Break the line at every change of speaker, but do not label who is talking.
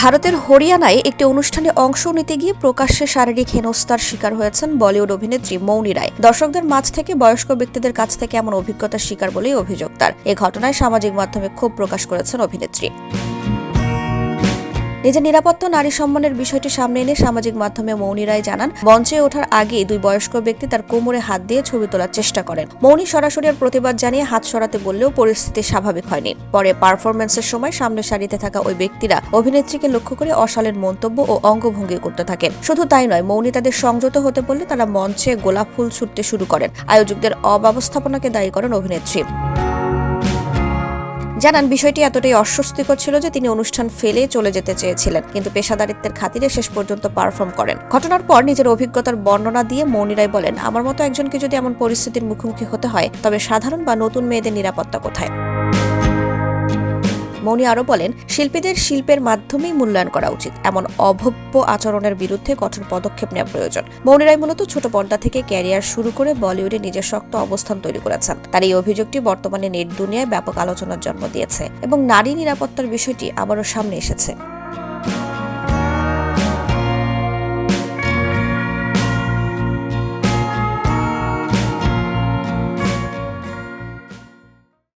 ভারতের হরিয়ানায় একটি অনুষ্ঠানে অংশ নিতে গিয়ে প্রকাশ্যে শারীরিক হেনস্থার শিকার হয়েছেন বলিউড অভিনেত্রী মৌনী রায়। দর্শকদের মাঝ থেকে বয়স্ক ব্যক্তিদের কাছ থেকে এমন অভিজ্ঞতার শিকার বলেই অভিযোগ তার। এ ঘটনায় সামাজিক মাধ্যমে ক্ষোভ প্রকাশ করেছেন অভিনেত্রী। নিজের নিরাপত্তা নারী সম্মানের বিষয়টি সামনে এনে সামাজিক মাধ্যমে মৌনী রায় জানান, মঞ্চে ওঠার আগে দুই বয়স্ক ব্যক্তি তার কোমরে হাত দিয়ে ছবি তোলার চেষ্টা করেন। মৌনী সরাসরি আর প্রতিবাদ জানিয়ে হাত সরাতে বললেও পরিস্থিতি স্বাভাবিক হয়নি। পরে পারফরমেন্সের সময় সামনে সারিতে থাকা ওই ব্যক্তিরা অভিনেত্রীকে লক্ষ্য করে অশালীন মন্তব্য ও অঙ্গভঙ্গি করতে থাকেন। শুধু তাই নয়, মৌনী তাদের সংযত হতে বললে তারা মঞ্চে গোলাপ ফুল ছুটতে শুরু করেন। আয়োজকদের অব্যবস্থাপনাকে দায়ী করেন অভিনেত্রী। জানান, বিষয়টি এতটাই অস্বস্তিকর ছিল যে তিনি অনুষ্ঠান ফেলে চলে যেতে চেয়েছিলেন, কিন্তু পেশাদারিত্বের খাতিরে শেষ পর্যন্ত পারফর্ম করেন। ঘটনার পর নিজের অভিজ্ঞতার বর্ণনা দিয়ে মৌনিরাই বলেন, আমার মতো একজনকে যদি এমন পরিস্থিতির মুখোমুখি হতে হয়, তবে সাধারণ বা নতুন মেয়েদের নিরাপত্তা কোথায়? মৌনী আরও বলেন, শিল্পীদের শিল্পের মাধ্যমেই মূল্যায়ন করা উচিত। এমন অভব্য আচরণের বিরুদ্ধে কঠোর পদক্ষেপ নেওয়া প্রয়োজন। মৌনিরাই রায় মূলত ছোট পর্দা থেকে ক্যারিয়ার শুরু করে বলিউডে নিজের শক্ত অবস্থান তৈরি করেছেন। তার এই অভিযোগটি বর্তমানে নেট দুনিয়ায় ব্যাপক আলোচনার জন্ম দিয়েছে এবং নারী নিরাপত্তার বিষয়টি আবারও সামনে এসেছে।